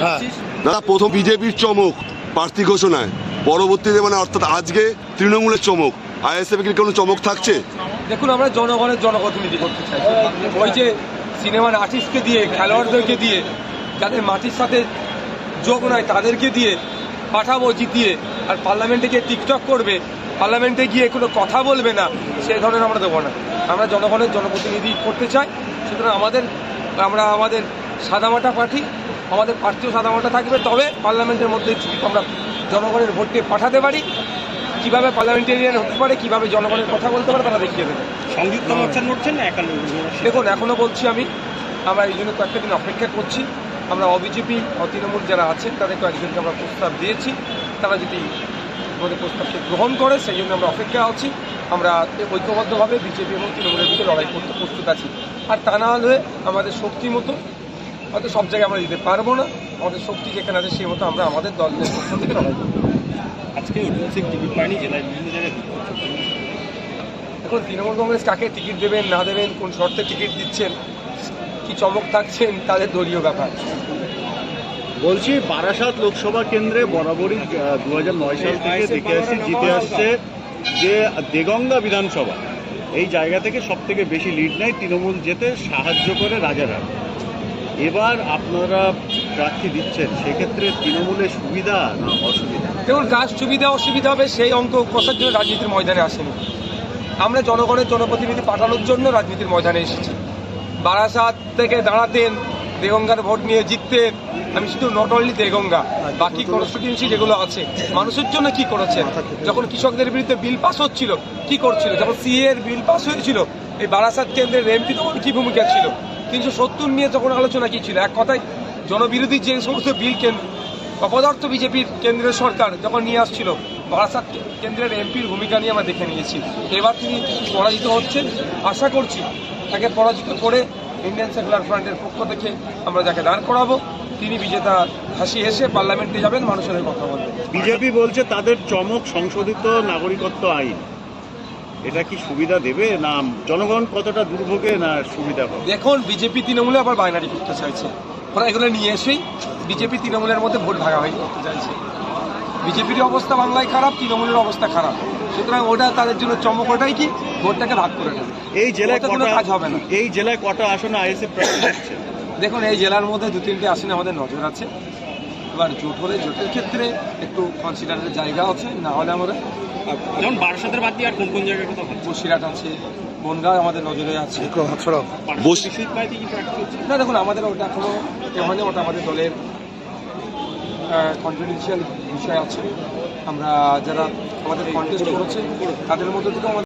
হ্যাঁ। দাদা প্রথম বিজেপির চমক প্রার্থী ঘোষণায়। পরবর্তীতে মানে অর্থাৎ আজকে তৃণমূলের চমক। আইএসএফ কি কোনো চমক থাকছে? দেখুন আমরা জনগণের জনপ্রতিনিধি করতে চাই ওই যে সিনেমার আর্টিস্টকে দিয়ে খেলোয়াড়দেরকে দিয়ে যাদের মাটির সাথে যোগ নয় তাদেরকে দিয়ে পাঠাবো জিতিয়ে আর পার্লামেন্টে গিয়ে টিকটক করবে পার্লামেন্টে গিয়ে কোনো কথা বলবে না সে ধরনের আমরা দেবো না। আমরা জনগণের জনপ্রতিনিধি করতে চাই। সুতরাং আমাদের আমরা আমাদের সাদামাটা পার্টি আমাদের প্রার্থীও সাদামাটা থাকবে তবে পার্লামেন্টের মধ্যে আমরা জনগণের ভোটকে পাঠাতে পারি কীভাবে পার্লামেন্টেরিয়ান হতে পারে কীভাবে জনগণের কথা বলতে পারে তারা দেখিয়ে দেবে। সংযুক্ত না একা দেখুন এখনও বলছি আমি আমরা এই জন্য কয়েকটা দিন অপেক্ষা করছি। আমরা অবিজেপি তৃণমূল যারা আছেন তাদের কয়েকজনকে আমরা প্রস্তাব দিয়েছি। তারা যদি আমাদের প্রস্তাবকে গ্রহণ করে সেই জন্য আমরা অপেক্ষা আছি। আমরা ঐক্যবদ্ধভাবে বিজেপি এবং তৃণমূলের দিকে লড়াই করতে প্রস্তুত আছি। আর তা না হলে আমাদের শক্তি মতো হয়তো সব জায়গায় আমরা দিতে পারব না। আমাদের শক্তি যেখানে আছে সেই মতো আমরা আমাদের দলের পক্ষ থেকে লড়াই করব। আজকে ঐতিহাসিক টিকিট পায়নি জেলায় বিভিন্ন জায়গায় এখন তৃণমূল কংগ্রেস কাকে টিকিট দেবেন না দেবেন কোন শর্তে টিকিট দিচ্ছেন কি চমক থাকছেন তাদের দলীয় ব্যাপার। বলছি বারাসাত লোকসভা কেন্দ্রে বরাবরই দু হাজার নয় সাল থেকে দেখে আসছি জিতে আসছে যে দেগঙ্গা বিধানসভা। এই জায়গা থেকে সব থেকে বেশি লিড নেয় তৃণমূল যেতে সাহায্য করে রাজারহাট এবার আপনারা প্রার্থী দিচ্ছেন, সেক্ষেত্রে তৃণমূলের সুবিধা না অসুবিধা? দেখুন কাজ সুবিধা অসুবিধা হবে সেই অঙ্ক কষার জন্য রাজনীতির ময়দানে আসেনি। আমরা জনগণের জনপ্রতিনিধি পাঠানোর জন্য রাজনীতির ময়দানে এসেছি। বারাসাত থেকে দাঁড়াতেন, দেগঙ্গার ভোট নিয়ে জিততেন। আমি শুধু নট অনলি দেগঙ্গা, বাকি কনস্টিটিউন্সি যেগুলো আছে, মানুষের জন্য কি করেছেন? যখন কৃষকদের বিরুদ্ধে বিল পাস হচ্ছিল, কি করছিল? যখন সিএ এর বিল পাস হয়েছিল, এই বারাসাত কেন্দ্রের এমপি তখন কি ভূমিকা ছিল? তিনশো সত্তর নিয়ে তখন আলোচনা কি ছিল এক কথায় জনবিরোধী যে সমস্ত বিল কেন্দ্র অপদার্থ বিজেপির কেন্দ্রীয় সরকার যখন নিয়ে আসছিল, বারাসাত কেন্দ্রের এমপির ভূমিকা নিয়ে আমরা দেখে নিয়েছি। এবার তিনি পরাজিত হচ্ছেন। আশা করছি তাকে পরাজিত করে ইন্ডিয়ান সেকুলার ফ্রন্টের পক্ষ থেকে আমরা যাকে দাঁড় করাবো, তিনি বিজেতা হাসি হেসে পার্লামেন্টে যাবেন, মানুষের কথা বলবেন। বিজেপি বলছে তাদের চমক সংশোধিত নাগরিকত্ব আইন। এটা কি সুবিধা দেবে? না জনগণ কতটা দুর্ভোগে না সুবিধা পাবে? দেখুন বিজেপি তৃণমূলে আবার বাইনারি করতে চাইছে। ওরা এগুলো নিয়ে এসেই বিজেপি তৃণমূলের মধ্যে ভোট ভাগাভাগি করতে চাইছে। বিজেপির অবস্থা বাংলায় খারাপ তৃণমূলের অবস্থা খারাপ। সুতরাং ওটা তাদের জন্য চমক ওটাই কি? ভোটটাকে ভাগ করে নেবে এই জেলায় কোনো কাজ হবে না। এই জেলায় কটা আসনে আইএসএফ দেখুন এই জেলার মধ্যে দু তিনটে আসনে আমাদের নজর আছে। এবার জোট হলে জোটের ক্ষেত্রে একটু কনসিডারের জায়গা আছে না হলে আমরা যেমন বারাসাতের বাদ দিয়ে আর কোন কোন জায়গায় কথা বসিরহাট আছে বনগাঁ আমাদের নজরে আছে। না দেখুন আমাদের ওটা এখনও মানে ওটা আমাদের দলের কনফিডেন্সিয়াল বিষয় আছে। আমরা যারা আমাদের কন্টেস্ট করেছে তাদের মধ্যে থেকে আমাদের